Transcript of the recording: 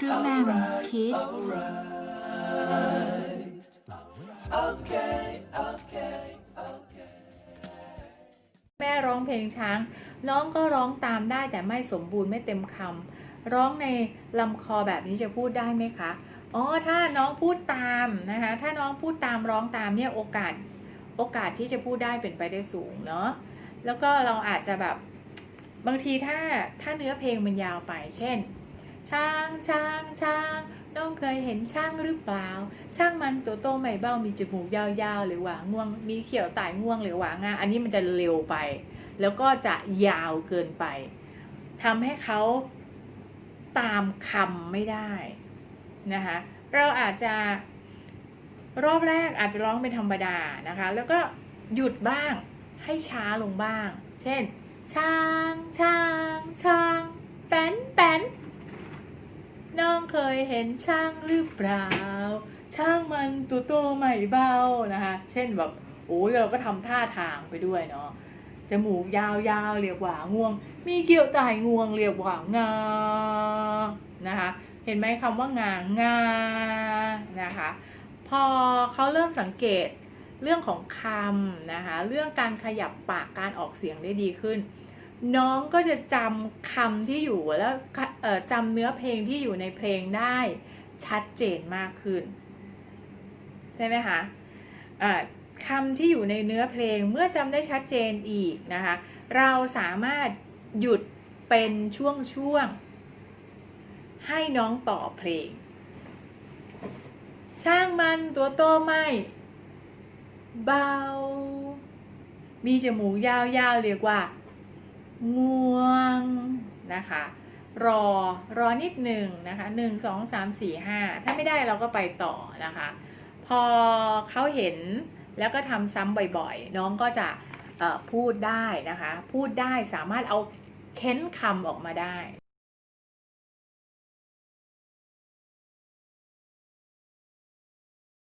Crewman Kids แม่ร้องเพลงช้าง น้องก็ร้องตามได้แต่ไม่สมบูรณ์ไม่เต็มคำร้องในลำคอแบบนี้จะพูดได้ไหมคะ อ๋อ ถ้าน้องพูดตามนะคะ ถ้าน้องพูดตามร้องตามเนี่ยโอกาสโอกาสที่จะพูดได้เป็นไปได้สูงเนาะ แล้วก็เราอาจจะแบบบางทีถ้าถ้าเนื้อเพลงมันยาวไป เช่น ช้างช้างช้างน้องเคยเห็นช้างหรือเปล่าช่างมันตัวโตไม่เบ้ามีจมูกยาวๆหรือหวางง่วง มีเขียวตายง่วงหรือหวางาอันนี้มันจะเร็วไป แล้วก็จะยาวเกินไปทำให้เขาตามคำไม่ได้นะคะเราอาจจะรอบแรกอาจจะร้องเป็นธรรมดานะคะ แล้วก็หยุดบ้างให้ช้าลงบ้าง เช่น ช้างช้างช้างแป้นแป้น น้อง เคยเห็นช่างหรือเปล่าช่างมันตัวโตใหม่เบานะคะ เช่นแบบโอ้ยเราก็ทำท่าทางไปด้วยเนาะจมูกยาวๆเรียกว่าง่วง มีเขี้ยวตายง่วงเรียกว่างานะคะ เห็นไหมคำว่างางานะคะ พอเขาเริ่มสังเกตเรื่องของคำนะคะ เรื่องการขยับปากการออกเสียงได้ดีขึ้น น้องก็จะจำคำที่อยู่แล้วจำเนื้อเพลงที่อยู่ในเพลงได้ชัดเจนมากขึ้น ใช่ไหมคะอ่าคำที่อยู่ในเนื้อเพลงเมื่อจำได้ชัดเจนอีกนะคะ เราสามารถหยุดเป็นช่วงๆ ให้น้องต่อเพลง ช่างมันตัวโตไม่เบา มีจมูกยาวๆเรียกว่า ง่วงนะคะ รอรอนิดหนึ่งนะคะหนึ่งสองสามสี่ห้าถ้าไม่ได้เราก็ไปต่อนะคะ พอเขาเห็นแล้วก็ทำซ้ำบ่อยๆ น้องก็จะพูดได้นะคะ พูดได้สามารถเอาเค้นคำออกมาได้